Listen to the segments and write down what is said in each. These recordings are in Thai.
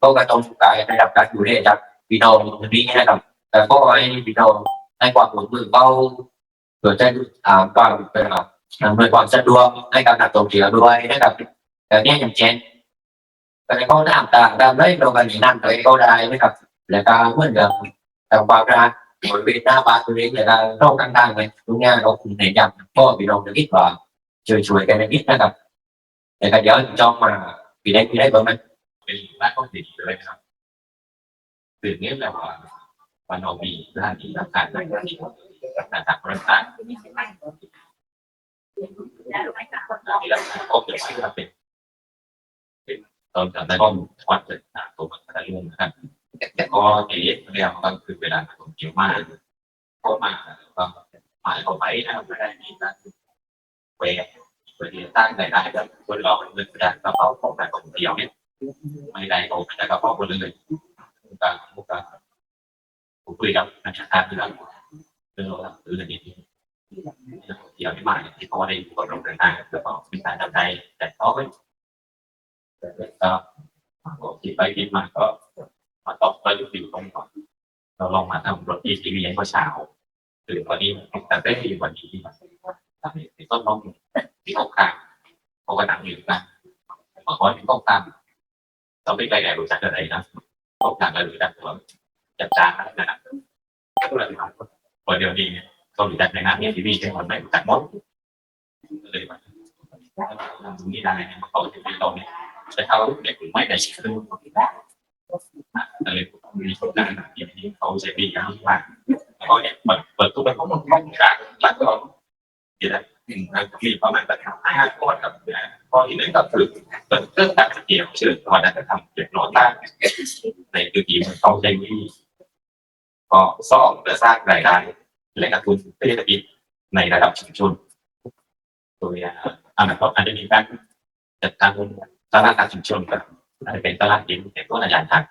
ก็กระตุ้นกายได้รับการดูแลจากพี่น้องตรงนี้นะครับแต่ก็ให้พี่น้องให้ความร่วมมือเขาเพื่อจะอ่าความเป็นแบบอำนวยความสะดวกให้กับนักท่องเที่ยวด้วยนะค เนี้อย่างเช่นแต่ก็น้ำต่างดำได้เรากันนั่นไปก็ได้นะครับแล้วก็เหมือนเดิมแต่ครับตรงนี้แล้วก็นอกต่างๆเนี้เราคุณในย้ำก็พี่น้องจะคิดว่าวันนิดนะครับแต่ก็เดี๋ยวจ้องมาปีได้ปีได้านนี้รับตื่นเนี้ยแบบว่าวันเอาบีด้านนี้ต่างๆต่างๆต่างๆต่างๆที่เราพบเจอที่เราเป็นเป็นตอนจากนั้นก็วัดเลยนะตัวมันจะรุ่งนะครับแต่ก็เอ๊ะเรียกว่าคือเวลาผมเกี่ยวมากก็มาก็หมายเข้าไปนะครับไม่ได้มีการแหวกเพื่อที่จะตั้งรายได้แบบคนเราเงินกระดาษกระเป๋าของการท่องเที่ยวเนี่ย ไม่ได้เอาแต่กระเพาะคนเลยการพวกการผมคุยกับนักชาติที่เราเรื่องเราเรื่องนี้ที่เที่ยวที่มาที่เขาได้กดลงเดินทางแล้วก็มีการทำใจแต่เขาไม่แต่ก็คิดไปคิดมาก็มาตอบก็อยู่อยู่ตรงก่อนเราลองมาทำรถอีทีวีให้เช้าตื่นวันนี้แต่ได้ดีวันนี้ทำให้ต้นน้องที่เขาข้างเขาก็นั่งอยู่นะบางคนที่ต้องตามเราไม่ไปไหนรู้จักอะไรนะพวกทาง เรารู้จักตัวจับจ้างนะครับก็เลยทำคนเดียวนี้เขารู้จักในงานทีวีแต่คนไม่รู้จักมดเลยมาทำตรงนี้ได้เขาจะมีตรงนี้ แต่ถ้าเด็กไม่ได้ชื่อเลยมีคนงานที่เขาจะมีการว่าเขาเนี่ยเปิดเปิดตู้ไปเขาหมดห้องกลางแล้วก็ทีละมีประมาณแบบห้าคนกับข้อที่หนึ่งก็คือเปิดเครื่องตัดเกี่ยวเชิญตอนนั้นจะทำเก็บโน้ตตั้งในคือทีมันต้องใช้วิธีก็สองเพื่อสร้างรายได้และกระตุ้นเศรษฐกิจในระดับชุมชนโดยอนาคตอาจจะมีการจัดการตลาดการชุมชนกับอาจจะเป็นตลาดดินแต่ตัวอาจารย์ทาง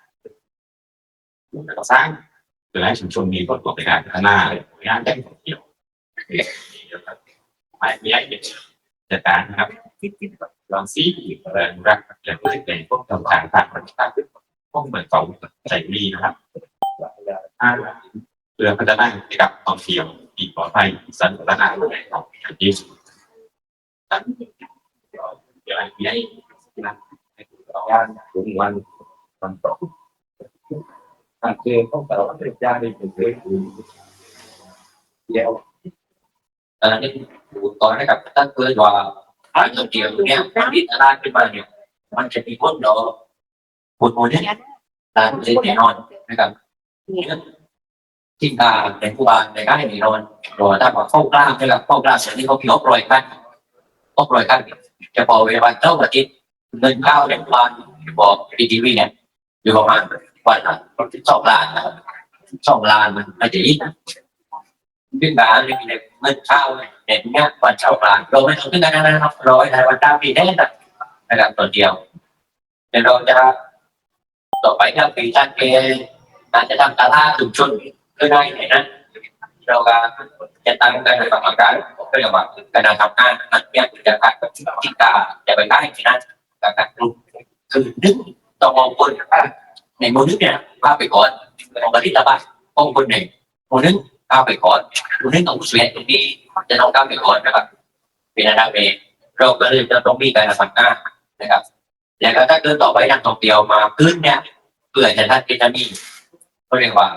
แล้วก็สร้างเพื่อให้ชุมชนมีผลประโยชน์ในการพัฒนาในงานแต่งเที่ยว ไม่ไม่ให้เป็นจัดกานะครับลองซีเปิดรักและผู้ติดเป็นพวกทำทางต่างประเทศพวกเหมือนเขาใจดีนะครับถ้าเพื่อพัฒนาให้กับท่องเที่ยวอีกปลอดภัยสันตินาของประเทศนั้นเดี๋ยวอะไรที่ให้นะให้ต่อย่าถึงวันวันตกการเจอต้องแต่ละเรื่องยากในเป็นเรื่องเดียวตอน นี้อุปกรณ์ให้กับตั้งเพื่อว่าการท่องเที่ยวเนี่ยมันมีตลาดขึ้นมาเนี่ยมันจะมีคนเนาะคนคนนี้ตามเล่นแน่นอนนะครับที่ตาเป็นผู้บานในการให้มีนอนรอถ้าว่าเข้ากล้ามนะครับเข้ากล้ามสิ่งที่เขาพิจารณากันก็ปล่อยกันจะบอกเวลาเจ้าอาทิตย์เงินข้าวเดือนวันบอกดีทีวีเนี่ยอยู่ประมาณวันละสองล้านนะครับสองล้านมันอาจจะยิ่ง ขึ้นมาเรื่องเงินเข้าเด็กเนี่ยวันเช้ากลางเราไม่ต้องขึ้นกันนะครับร้อยในวันตามปีแน่นะนะครับตัวเดียวเดี๋ยวเราจะต่อไปครับปีท่านเองการจะ ก้าวไปได้ที่นั่นการกลุ่มคือนึกต้องเนี่ยว่าไปก่อนของปรงนหนึ่งคนนึง cao về cõi lúc đến tổng xuyên cũng đi จะต้องก้าวไปก่อนนะครับเป็นอันดับเองเราก็เลยจะต้องมีการสังกัดนะครับแล้วก็ถ้าเกิดต่อไปนักท่องเที่ยวมาขึ้นเนี่ยเพื่อจะท่านเป็นมีก็เรียกว่า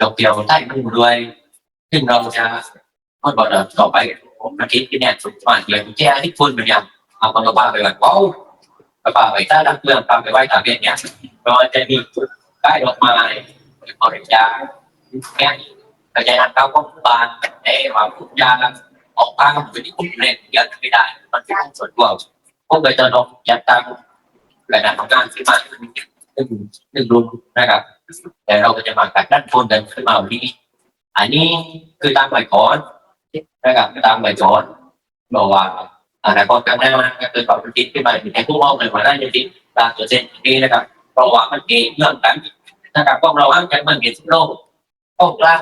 ท่องเที่ยวได้ขึ้นด้วย ซึ่งเราจะก็บอกต่อไปผมอาทิตย์ที่เนี่ยสุดท้ายเลยแจ้ที่คุณเป็นยังเอาคนบ้าไปแบบว้าวบ้าไปถ้าดักเรื่องตามไปไหว้ตามเนี่ยก็จะมีได้ดอกไม้บริจาคแง่ ระจายทางเข้าของบ้านแต่ว่าพูดยาออกบ้านเป็นที่ผมเล่นเยอะไม่ได้มันเป็นส่วนตัวผมเลยจะลองจัดตั้งรายการทำงานขึ้นมาหนึ่งหนึ่งรุ่นะครับ แต่เราก็จะมาตัดด้านบนกันขึ้นมาวันนี้ อันนี้คือตามใบขอนนะครับตามใบขอนบอกว่าอนาคตข้างหน้าก็คือแบบติดขึ้นมาในผู้มองเลยว่าได้จะติดตามตัวเส้นนี้นะครับเพราะว่ามันมีเกี่ยวกันนะครับพวกเราอ้างกันมันเกี่ยวกับโลกโลกล่าง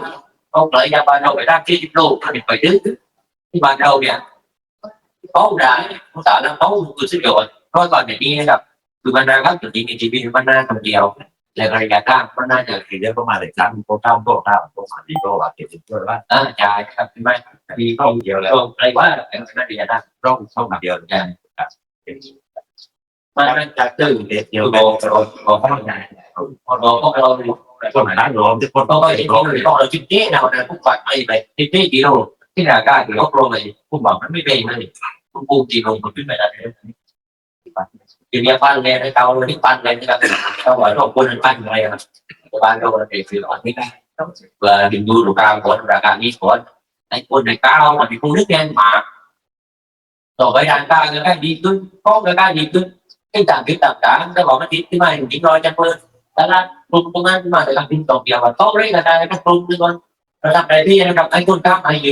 không lợi ra ban đầu phải đăng ký luôn thì phải đứng cái ban đầu nè có đã có tạo ra có người sử dụng rồi còn để đi gặp từ ban ra các chủ đi thì bị ban ra còn nhiều แล้วก็ระยะกลางก็น่าจะคือเรื่องประมาณเลยครับพวกเท่าพวกเท่าพวกสามีก็ว่าเก็บ ตัวว่าอ่าจ่ายครับไม่มีข้อเดียวแล้วก็อะไรว่าเป็นคณะระยะกลางร่องช่องเดียวกันมันมันจะตื่นเด็ดเดียวโบกันโบโบข้างในพอโบพวกเราคนนั้นรวมทุกคนก็ก็จริงๆเราเราจริงๆเราเนี่ยผู้ปัดไม่ไปจริงๆกิโลที่รากากิโลโลเลยผู้บอกมันไม่เป็นเลยผู้ปูกิโลมันขึ้นไปได้ทีนี้ปั้นเลยให้เขาที่ปั้นเลยนะครับเขาบอกว่าคนปั้นอะไรครับบ้านเราเป็นฟิลอ่อนไม่ได้เวลาดึงดูดูกลางคนราคานี้คนไอ้คนในก้าวมันมีคนนึกแรงมาต่อไปทางการเงินได้ดีขึ้นข้อเงินได้ดีขึ้นที่ต่างที่ต่างกันแล้วบอกมันติดที่มาถึงรอยจังเลยแล้วนะกลุ่มตรงจากที่ตน้อยกอะไรกันกลุ่มนึงก่อนระดับไหนที่นะครับไอ้คนข้ามไอ้ยื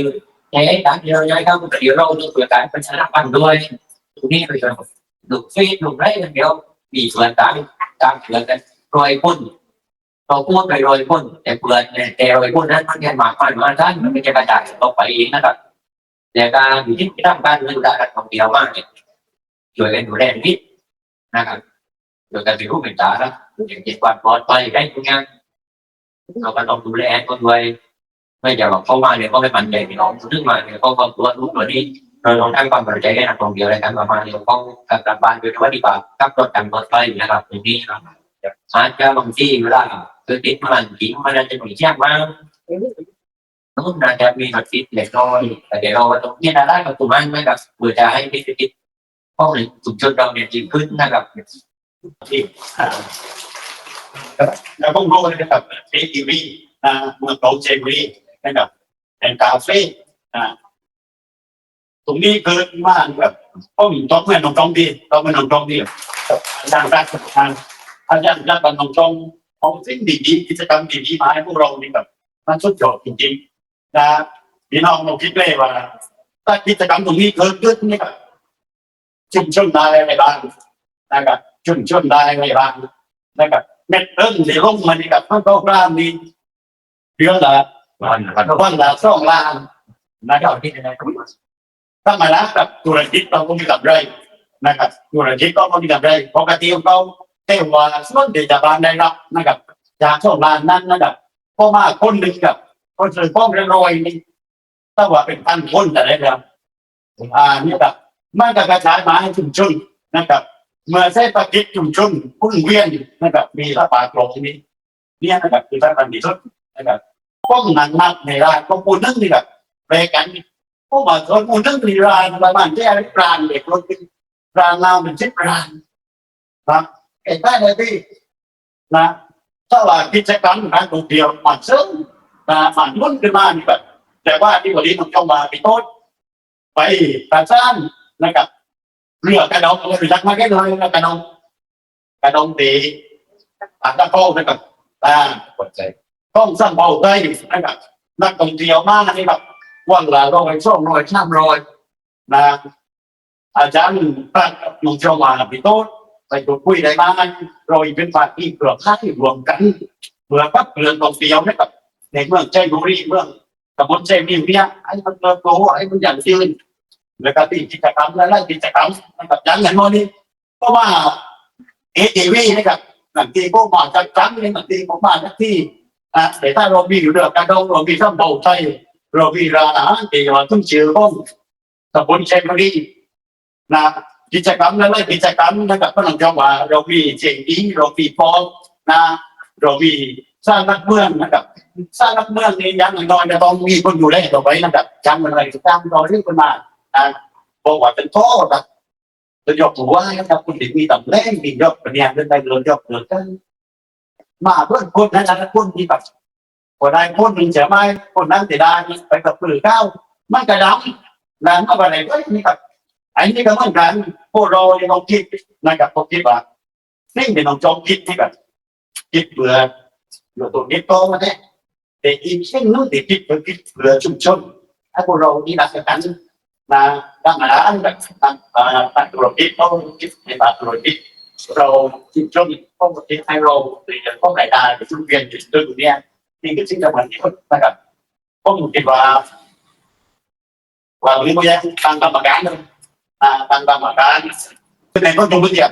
นไอ้ไอ้ต่างเดียวไอ้ข้ามเดียวเราต้องเกิดการเป็นชนะปันด้วยตรงนี้ไปก่อนดูฟีดดูไรกันเดียวมีส่วนตางต่างเกิดกันรอยพุ่นเราพูดไปรอยพุ่นแต่เปลือยแต่รอยพุ่นนั้นมันแค่หมากไปมาด้านมันไม่จะกระจายต่อไปเองนะครับแต่การอยู่ที่ทำการเงินการท่องเที่ยวมากเนี่ยช่วยกันดูแลนิดนะครับ ช่วยกันเป็นผู้เป็นตาแล้วอย่างเช่นความปลอดภัยได้ทุกอย่างเราก็ต้องดูแลคนด้วยไม่ใช่ว่าเข้ามาเนี่ยก็ไม่มั่นใจพี่น้องซึ่งมาเนี่ยก็ความตัวรู้ตัวนี้เราลองทำความมั่นใจให้นักท่องเที่ยวในการประมาณนี้ก็กลับบ้านโดยที่ว่าดีกว่ากับรถการปลอดภัยนะครับอย่างนี้ครับอาจจะบางที่เวลาคือติดมันจริงมันจะมีแจ้งมานู้นน่าจะมีแบบติดเล็กน้อยแต่เดี๋ยวเราตรงนี้นะได้ประตูบ้านไม่กับเพื่อจะให้ติดติดห้องหรือสุดชนเราเนี่ยจริงขึ้นนะครับ แล้วก็โง่นะครับเฟทีวีนะเมืองเกาเจรีนะครับเป็นคาเฟ่อ่าตรงนี้เกิดมาแบบต้องต้องเมื่อน้องจองดีต้องเมื่อน้องจองดีอาจารย์ราชการอาจารย์ราชการน้องจองเอาสิ่งดีๆกิจกรรมดีๆมาให้พวกเรานี่แบบมันสุดยอดจริงๆนะพี่น้องเราคิดเลยว่าถ้ากิจกรรมตรงนี้เกิดขึ้นนี่ครับชุมชนได้อะไรบ้างนะครับ ชุมชนได้อะไรบ้างนะครับเม็ดเอิ้งที่ลงมานี่กับมันก็กล้ามนี่เดือนละวันวันวันละสองล้านนะครับที่ไหนก็ถ้ามาแล้วกับธุรกิจเราก็มีกำไรนะครับธุรกิจก็มีกำไรปกติเราเท่ว่าส่วนเดียบานได้รับนะครับจากสองล้านนั้นนะครับเพราะมาคนหนึ่งกับคนสื่อป้องเรียนรอยนี่ถ้าว่าเป็นพันคนแต่ได้ครับอ่านี่ครับมันก็กระจายมาให้ชุมชนนะครับ เมื่อเศรษฐกิจชุมชนพุ่งเวียนนะครับมีระบาดโรคนี้เนี่ยนะครับคือสำคัญที่สุดนะครับป้องหนักนักในร้านก็ปูนึ่งนี่แบบแปลกันพวกมาคนปูนึ่งในร้านประมาณแค่ปรานเด็กรถเป็นปรานเราเป็นชิปปรานนะไอ้ใต้เลยที่นะถ้าว่ากิจกรรมการท่องเที่ยวมันซึ่งนะมันมุ่นขึ้นมานี่แบบแต่ว่าที่วันนี้ต้องเข้ามาไปโต้นไปตาซ่านนะครับ เรือกระดองเราไปรักมาแค่เลยเรือกระดองกระดองตีปากตะโพกนะครับอ่าปวดใจต้องสั่งเบาได้นะครับนักท่องเที่ยวมากนี่แบบว่างละร้อยสองร้อยสามร้อยนะอาจารย์ตั้งน้องเจ้ามาพี่โต้ไปดูคุยได้บ้างเราเป็นฝ่ายที่เกือบค่าที่รวมกันเพื่อปั๊บเรือนท่องเที่ยวให้กับในเมืองใจบุรีเมืองตำบลใจมีเนี่ยไอ้มันเติบโตไอ้มันอย่างที่ แล้วก็ที่กิจกรรมและไล่กิจกรรมนะครับอย่างเงินโมนี้เพราะว่าเอเอวีนะครับบางทีพวกมาจากจังนี่บางทีผมมาจากที่อ่าแต่ถ้าเรามีอยู่เรื่องการดองเรามีข้าเบาใจเรามีร้านอาหารที่ว่าต้องเชื่อข้องตำบลเชมารีนะกิจกรรมและไล่กิจกรรมนะครับก็ต้องจำว่าเรามีเจงดีเรามีฟองนะเรามีสร้างนักเมืองนะครับสร้างนักเมืองนี่อยังน้อยจะต้องมีคนอยู่แลต่อไปนะครับจำอะไรจำรอเรื่องคนมา บอกว่าเป็นโทษนะจะยกหัวให้กับคนที่มีตำแหน่งมียกเป็นอย่างเป็นไปเลยยกเกิดกันมาเพื่อนคนนั้นนะคนที่แบบคนใดคนหนึ่งจะไม่คนนั้นจะได้ไปกับปืนเก้าวมันกระดำแล้วมาอะไรก็มีแบบอันนี้ก็เหมือนกันพวกเราเนี่ยต้องคิดนะครับผมคิดว่านี่เป็นน้องจองคิดที่แบบคิดเบื่อเบื่อตัวนี้โตมาเนี่ยแต่อีกเช่นนู้นติดคิดเพื่อคิดเบื่อชุมชนถ้าพวกเรานี่รักกัน penanganan patologi cognitif nepatologi เราจริงๆมีข้อมูลที่ให้เราเรียนต้อไหนได้ที่เรียนอยู่ตรงนี้นี่ก็สิ่งจะเหมืนที่คนนะครับต้อมูลที่ว่าว่าเรื่องนี้ทางกรรมการทางกรรมการแนดงข้อมูลเดียว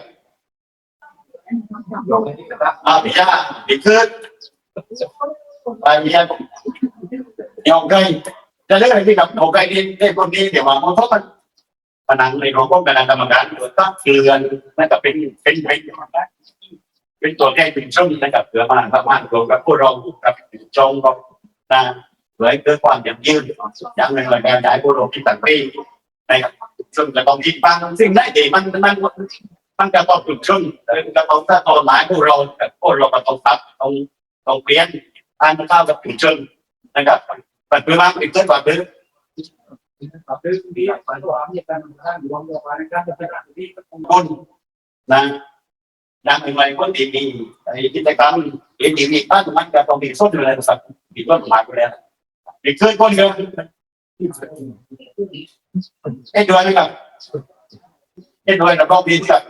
อาพี่ารณ์ดีขึ้นไปยังยอมได้ รที่กับเอาไกลนี่ได้คนนี้เดี๋ยวว่ามันเพราะมันผนังในของพวกคณะกรรมการตั้งเกลือนนั่นก็เป็นเป็นเป็นเป็นตัวแทนเป็นช่องนะครับเพื่อมาประมาณรวมกับผู้รองกับจงกับนะเพื่อให้เกิดความยั่งยืนอย่างหนึ่งเลยการจ่ายผู้รองที่ต่างปีนะครับซึ่งจะต้องคิดบ้างสิ่งได้ดีมันมันมันจะต้องถูกช่วงจะต้องถ้าตอนหมายผู้รองกับผู้รองก็ต้องตัดต้องต้องเปลี่ยนทานเข้ากับถูกช่วงนะครับ ปัจจุบันเป็นเรื่องแบบนี้คนนะดังใหม่คนดีมีไอ้กิจกรรมเรียนดีมีบ้านมันก็ต้องมีส้นอะไรสักมีต้นไม้ไปแล้วอีกเคยคนเดียวเอ็ดด้วยนะครับเอ็ดด้วยแล้วก็มีกับ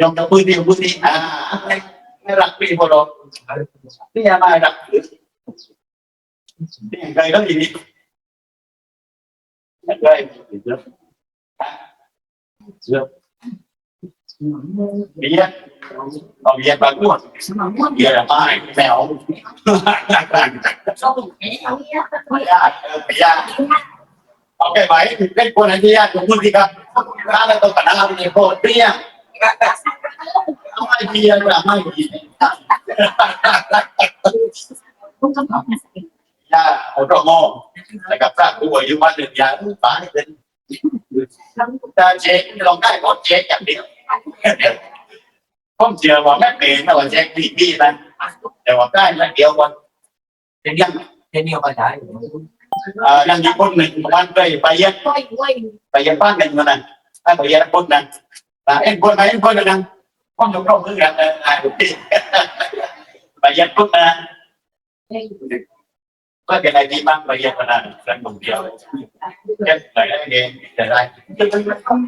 ยอมจะพื้นที่พื้นที่อ่าไม่รักพี่พอเราที่ยังไม่รักหรือ ที่ยังไงก็ดีนี่ยังไงเยอะเยอะ Iya, kalau dia bagus, dia ada main, mel. Ya, ya. Oke baik, mungkin pun nanti ya, tunggu tiga. Kalau tuh kenal nih, kok dia. Sama dia, sama dia. Ya, udah mau. Dekat aku, gua juga ada dia, lupa nih. Ta chế lòng cái có chế chẳng điểm không chờ vào mép biển mà còn chế đi đi này để vào cái là điều còn thế nhưng เช่นนี้ก็ใช้ à đang đi con mình mà ăn về bay yên bay yên phát mình mà này ai bay yên con này là em con này em con này nè con dùng đâu cứ gặp ai cũng đi bay yên con này có cái này đi mang bay yên mà này đang cùng điều cái này đấy nghe để lại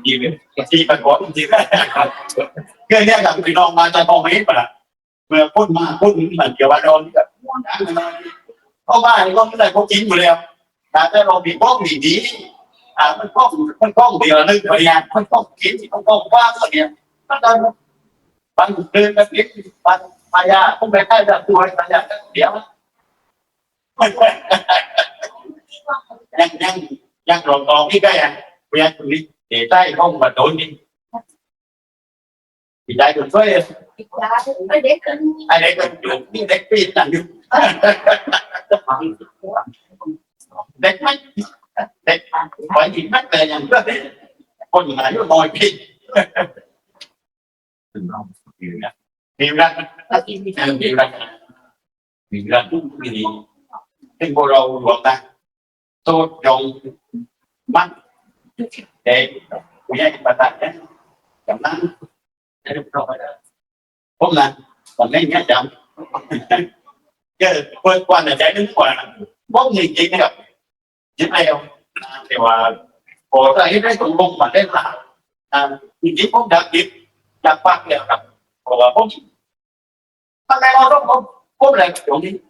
ดีเลยที่มันบอกจริงๆเรื่องนี้กับพี่น้องมาจะมองไม่ปะเมื่อพูดมาพูดถึงมันเกี่ยวกับโดนกับเพราะว่าไอ้ก็ไม่ได้พวกจริงอยู่แล้วแต่ถ้าเรามีป้องดีดีอ่ามันป้องมันป้องเดียวนึกไปเนี่ยมันป้องกินมันป้องว่าก็เนี่ยมันได้บางเดินแบบนี้บางพายาผมไปใกล้จะตัวพยาเดียว ยังยังยังรองกองนี่ก็ยังพยายามตรงนี้เดี๋ใต้ห้องมาโดนนี่ปีได้คนช่วยไอ้เด็กคนไอ้เด็กคนอยู่นี่เด็กปีนั่นอยู่เด็กไม่เด็กปล่อยหินไม่เลยยังคนหาก็ลอยผิดถึงเราอยู่นะมีเวลามีเวลามีเวลทุกที bốn mươi nghìn tiền nó nó để thì mà bởi bởi đọc trong văn đi gặp เพราะว่าเป็นว่าเป็นก็เป็นว่ารักในเรื่องของกิจกรรมเนี่ยไอ้เรื่องที่เป็นประโยช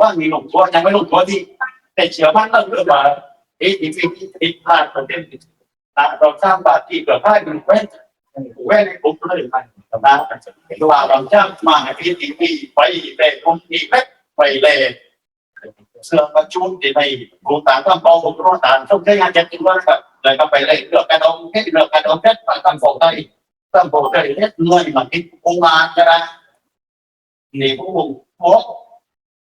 ว่ามีหลงวัวยังไม่หลงโทษที่แต่เชื่อมั่นต้องเรื่องว่าไอ้ที่ที่ที่พลาดประเด็นนะเราสร้างบาตที่เกิดพลาดมันแว่นแว่นในกลุ่มเลยไปนะเห็นว่าเราจ้างมาที่ที่ที่ไปแต่คงที่แม่ไปเลยเสื่อมชุนที่ในโรงต่างตั้งกองของโรงต่านช่วงใช้งานจัดจริงว่าครับเลยก็ไปเลยเลือกการเอาแค่เลือกการเอาแค่ต่างสองได้ต่างโบได้เล็ดเงยมาที่องค์าใช่ไหมนี่พวกผมโอ้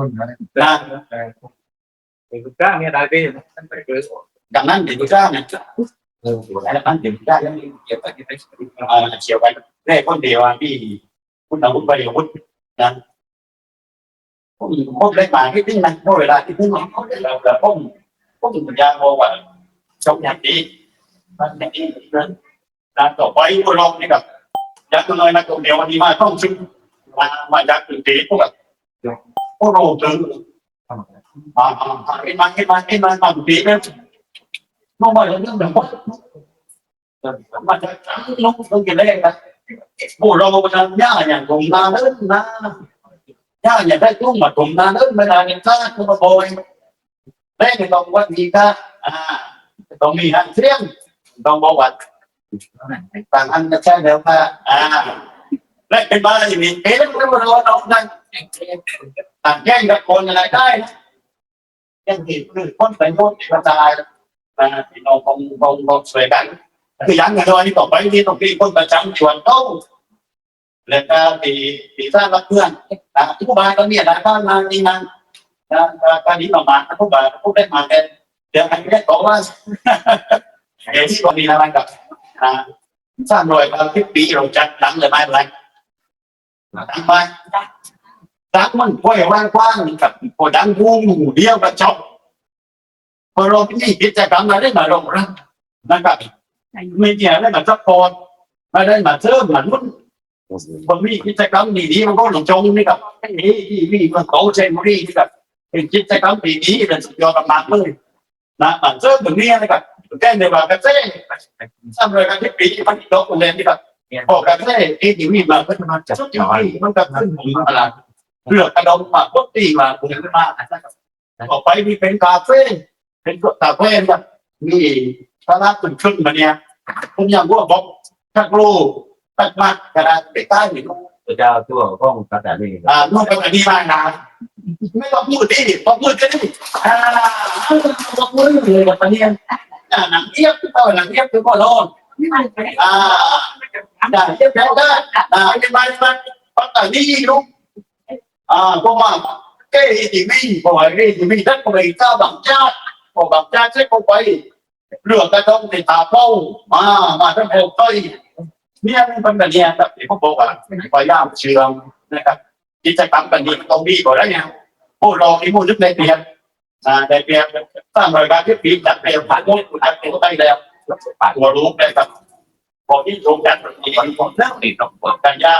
ะเด็กกล้าเนี่ยได้พี่ท่านไปเกิดดังนั้นเด็กกล้าเนี่ยเออดังนั้นเด็กกล้ายังเก็บไปเก็บไปเอ่อเชียวไปแรกคนเดียวพี่คุณอาวุธไปอาวุธนะผมผมได้มาที่นี่นะเมื่อเวลาที่นี่เราเราผมผมปัญญาโมว่าชมอย่างนี้มันอย่างนี้นะต่อไปพวกเรานี่กับยักษ์ตัวน้อยนักเดียววันนี้มาต้องชิมมามาจากตึกตีพวกแบบพวกเดียน้องมาเรื่องแบบ ว่ามันจะน้องต้องกินแรกนะพวกเราจะย่าอย่างตรงนาเล่นนะย่าอย่างได้ตุ้งมาตรงนาเล่นไม่ได้เงินค่าตัวมาโบยแรกต้ ต่างแย่งกับคนอะไรได้นะแย่งผิดคือคนไปโน้นกระจายนะพี่น้องคงคงคงช่วยกันคือยังไงด้วยนี่ต่อไปนี่ต้องมีคนประจำชวนเข้าแล้วก็ตีตีสร้างรับเพื่อนนะทุกบานก็เนี่ยนะบ้านมานี่นะนะการนี้ต่อมาณทุกบานทุกได้มาเป็นเดี๋ยวให้แค่บอกว่าเดี๋ยวที่ตอนนี้นะกับ à, สร้างรอยความคิดปีเราจัดดังเลยไม่เป็นไรดังไป ดังมันกว้างกว้างกับพอดังวูหมู่เดียวกับจบพอเราที่กิจกรรมมาได้มาลงรักนะครับไม่เกี่ยวได้มาซัพพอร์ตมาได้มาเสริมมานุ่นบางทีกิจกรรมดีๆมันก็หลงจงนี่กับนี่ที่มีมันโตเชนบุรีนี่กับเป็นกิจกรรมดีๆเป็นสุดยอดมากเลยนะมันเสริมแบบนี้นะครับแก้ในว่ากันเซ่ทำเลยกันที่ปีมันตกเรียนที่แบบพอกันได้ที่อยู่นี่มาก็จะมาจัดจอยมันก็ขึ้นถึงอะไร เรือกระดมมาปุ๊บตีมาคุณขึ้นมาต่อไปมีเป็นคาเฟ่เป็นคาเฟ่แบบมีพระราชขึ้นขึ้นมาเนี่ยคุณยังว่าบอกชักลูกตักมากกระดาษไปใต้หนึ่งพระเจ้าตัวข้องกระแสนี่อ่าลูกเป็นอันนี้มากนะไม่ต้องพูดดิต้องพูดกันดิอ่าต้องพูดเลยแบบนี้อ่าหนังเทียบก็หนังเทียบคือพ่อโลนอ่าได้เรียบร้อยได้อ่าเป็นไปไปปัตตานีลูกอ่าพวกมาเก้ที่มีพวกไอ้ที่มีทั้งไปเจ้าบังเจ้าพวก บังเจ้าใช้พวกไปเรือกระดงในตาเป้ามามาทั้งพวกต้อยเนี่ยมันเป็นแบบนี้แบบที่พวกบอกว่าพยายามเชื่อมนะครับกิจกรรมแบบนี้มันต้องดีกว่าแล้วเนี่ยพวกเราที่มุ่งนึกในเปลี่ยนอ่าในเปลี่ยนสร้างรายการที่ปีจัดเปลี่ยนผ่านพวกจัดเปลี่ยนก็ได้แล้วตัวรู้ได้ครับพอที่โรงกันมีคนเล่าติดกับคนกันยา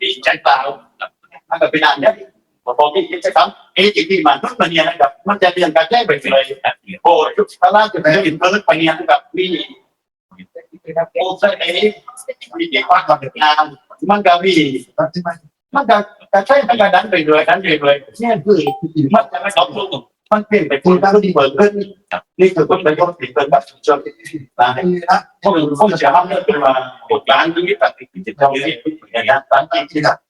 ปีใจเปล่า ถ้าเกิดเป็นอันเนี้พอที่กิจกรรมเอจิที่มันนุ่นมันเนี่ยนะครับมันจะเรียนการแก้ไปเลยโอ้ยุคพระราจะเป็นอินเพิร์ดไปเนี่ยนะครับมีโอ้ใช่ไหมมีเด็กว่ากับเด็กงานมันก็มีมันก็การใช้การดันไปเลยดันไปเลยเนี่ยคือมันจะไม่ตอบโต้มันเปลี่ยนไปคุณการที่เปิดขึ้นนี่คือต้นประโยชน์ที่เกิดจากชุมชนนะผมผมจะทำเรื่องมาบทการนี้แบบที่จะทำนี้อย่างนี้ตั้งใจที่จะอย่างดีมากเ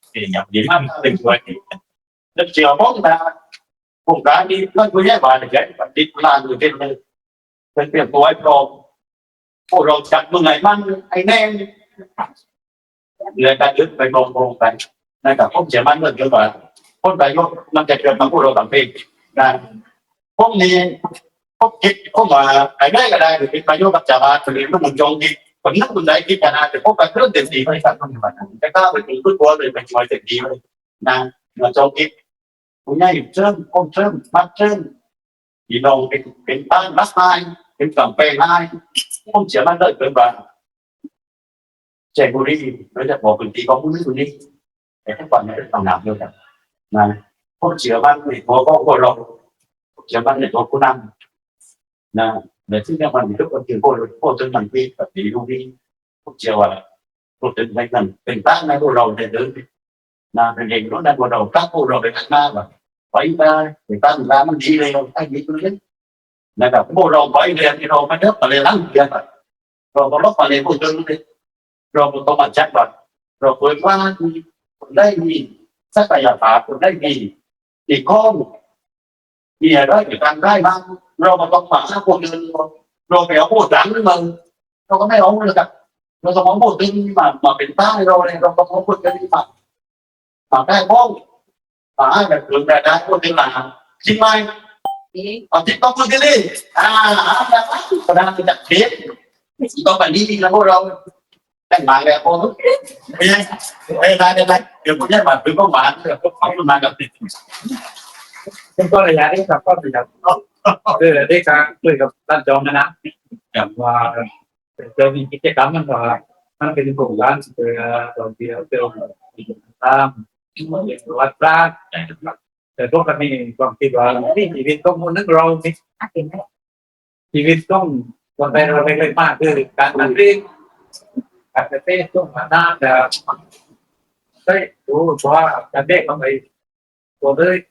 ป็นตัวที่แล้วเชียวผมนะผมการนี้มันก็แย่าเลยแค่ติดลานอยู่เป็นเลยเป็น เปลี่ยนตัวไอ้โปรพวกเราจัดเมื่อไงมันไอ้แน่เลยการยึดไปมองมองไปนะครับผมจะมันเรื่องเยอะกว่าคนไปยกมันจะเกิดมาพวกเราต่างเพศนะผมนี่ผมคิดผมว่าไอ้ได้ก็ได้หรือเป็นประโยชน์กับชาวบ้านหรือมันจงที่คนนั้นคนใด คิดกันนะแต่พวกกันเรื่องเต็มที่ไปสั่งทำอย่างนั้นแต่ก็ไปถึงทุกตัวเลยไปช่วยเต็มที่เลยนะเราจงคิดคุณยายเชิญผมเชิญมัดเชิญพี่น้องเป็นเป็นบ้านรักนายเป็นฝั่งไปนายผมเชื่อมันเลยเป็นบ้านใจบุรีเราจะบอกพื้นที่ของผู้นี้คนนี้แต่ทุกวันนี้เป็นตำหนักเดียวกันนะผมเชื่อมันในตัวของคนเราเชื่อมันในตัวผู้นำนะ để xin ra mình lúc còn trường cô cô trên mình đi tập đi luôn đi, không chiều à cô trên đây mình tác này cô đầu thì đến là mình nhìn nó đang bắt đầu các cô đầu để na và phải ta người ta người ta mình đi đây không ai nghĩ tôi đấy là gặp cô đầu phải thì đâu phải đất mà lên lắm kia mà. Rồi có lúc mà lên cô chân đi rồi một tô bản chắc rồi rồi vượt qua thì đây gì chắc là giả phạt của đây gì thì con thì ở đó người ta ได้บ้างเรามาต้องหมาคนเดินเราไปเอาพูดหลังมึงเราก็ไม่เอาเลยครับเราต้องมาพูดดึงมามาเป็นใต้เราเลยเราต้องมาพูดกันมามากได้พ้องมากแบบรวมรายได้คนที่มาจริงไหมเอาติ๊กต้องพูดกันเลยอ่าแบบก็ได้จากเทปต้องแบบนี้แล้วพวกเราแต่งมาแบบโอ้ไม่ใช่ไม่ได้ไม่ได้เดี๋ยวผมจะมาเป็นข้าวหวานเดี๋ยวเขาเขามากับติด ซึ่งก็ระยะที่ครับก็ระยะคือได้การคุยกับท่านจอมนะนะอย่างว่าเจอมีกิจกรรมมันว่ามันเป็นโครงการเพื่อเราเดียวเดียวตามวัดพระแต่พวกกันนี่ความคิดว่าที่ชีวิตต้องนึกเราชีวิตต้องคนไทยเราไม่เลยมากคือการมันเรียนการเต้นต้องมาหน้าแต่ได้รู้ว่าการเต้นต้องไปตัวเลยคือหมารตัดเรื่องตัดเป็นทางมีมากกว่าหมากันเราเต้นไฟกันหมายเมจากไฟหมายเรากำลังเป็นเลย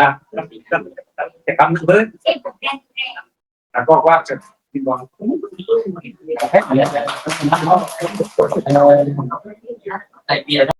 วกข้ามันได้ก็วางกันไ